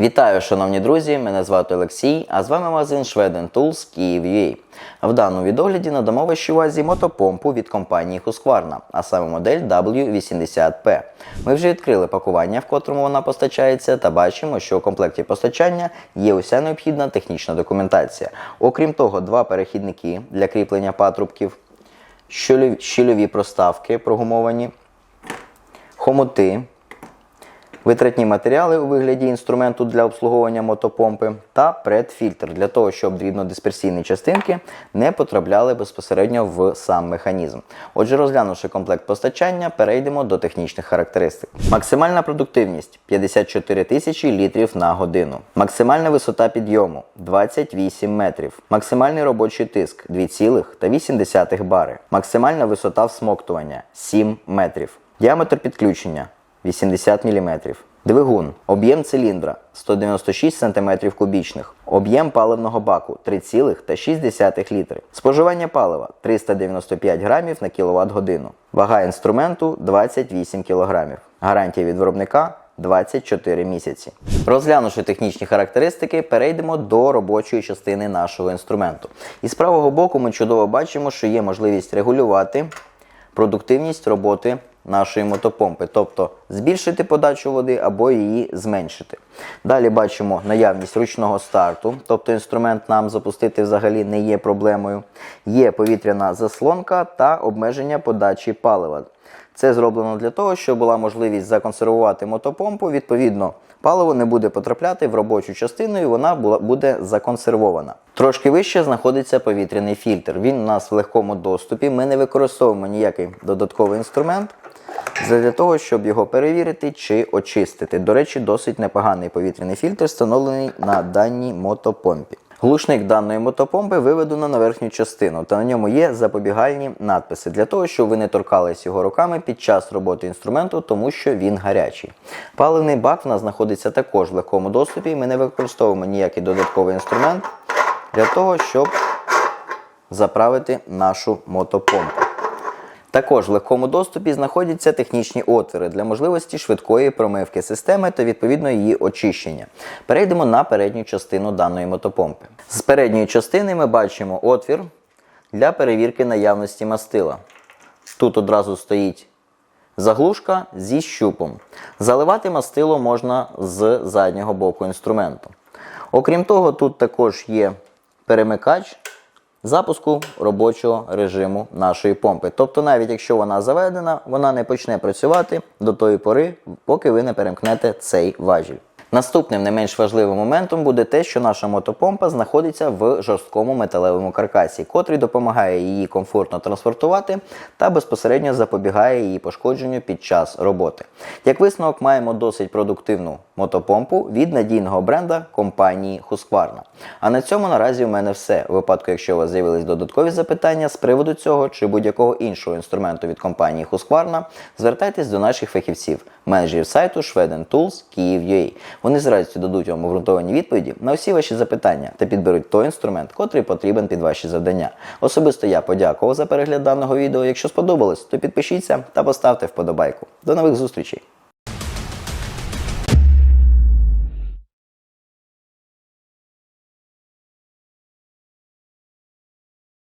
Вітаю, шановні друзі! Мене звати Олексій, а з вами магазин Шведен Tools Київ.UA. В даному відогляді надамо вашій увазі мотопомпу від компанії Husqvarna, а саме модель W80P. Ми вже відкрили пакування, в котрому вона постачається, та бачимо, що у комплекті постачання є уся необхідна технічна документація. Окрім того, два перехідники для кріплення патрубків, щільові проставки прогумовані, хомути, витратні матеріали у вигляді інструменту для обслуговування мотопомпи та предфільтр для того, щоб дрібнодисперсійні частинки не потрапляли безпосередньо в сам механізм. Отже, розглянувши комплект постачання, перейдемо до технічних характеристик. Максимальна продуктивність 54 тисячі літрів на годину. Максимальна висота підйому 28 метрів. Максимальний робочий тиск 2,8 бари. Максимальна висота всмоктування 7 метрів. Діаметр підключення 80 мм. Двигун. Об'єм циліндра 196 см кубічних. Об'єм паливного баку 3,6 літри. Споживання палива 395 грамів на кВт годину. Вага інструменту 28 кг. Гарантія від виробника 24 місяці. Розглянувши технічні характеристики, перейдемо до робочої частини нашого інструменту. І з правого боку ми чудово бачимо, що є можливість регулювати продуктивність роботи нашої мотопомпи, тобто збільшити подачу води або її зменшити. Далі бачимо наявність ручного старту, тобто інструмент нам запустити взагалі не є проблемою. Є повітряна заслонка та обмеження подачі палива. Це зроблено для того, щоб була можливість законсервувати мотопомпу. Відповідно, паливо не буде потрапляти в робочу частину і вона буде законсервована. Трошки вище знаходиться повітряний фільтр. Він у нас в легкому доступі. Ми не використовуємо ніякий додатковий інструмент для того, щоб його перевірити чи очистити. До речі, досить непоганий повітряний фільтр, встановлений на даній мотопомпі. Глушник даної мотопомпи виведено на верхню частину, та на ньому є запобігальні надписи для того, щоб ви не торкались його руками під час роботи інструменту, тому що він гарячий. Паливний бак в нас знаходиться також в легкому доступі. Ми не використовуємо ніякий додатковий інструмент для того, щоб заправити нашу мотопомпу. Також в легкому доступі знаходяться технічні отвори для можливості швидкої промивки системи та відповідно її очищення. Перейдемо на передню частину даної мотопомпи. З передньої частини ми бачимо отвір для перевірки наявності мастила. Тут одразу стоїть заглушка зі щупом. Заливати мастило можна з заднього боку інструменту. Окрім того, тут також є перемикач запуску робочого режиму нашої помпи. Тобто, навіть якщо вона заведена, вона не почне працювати до тої пори, поки ви не перемкнете цей важіль. Наступним не менш важливим моментом буде те, що наша мотопомпа знаходиться в жорсткому металевому каркасі, котрий допомагає її комфортно транспортувати та безпосередньо запобігає її пошкодженню під час роботи. Як висновок, маємо досить продуктивну мотопомпу від надійного бренда компанії Husqvarna. А на цьому наразі у мене все. У випадку, якщо у вас з'явились додаткові запитання з приводу цього чи будь-якого іншого інструменту від компанії Husqvarna, звертайтесь до наших фахівців, менеджерів сайту Schweden Tools Київ.UA. Вони з радістю дадуть вам обґрунтовані відповіді на всі ваші запитання та підберуть той інструмент, котрий потрібен під ваші завдання. Особисто я подякував за перегляд даного відео. Якщо сподобалось, то підпишіться та поставте вподобайку. До нових зустрічей!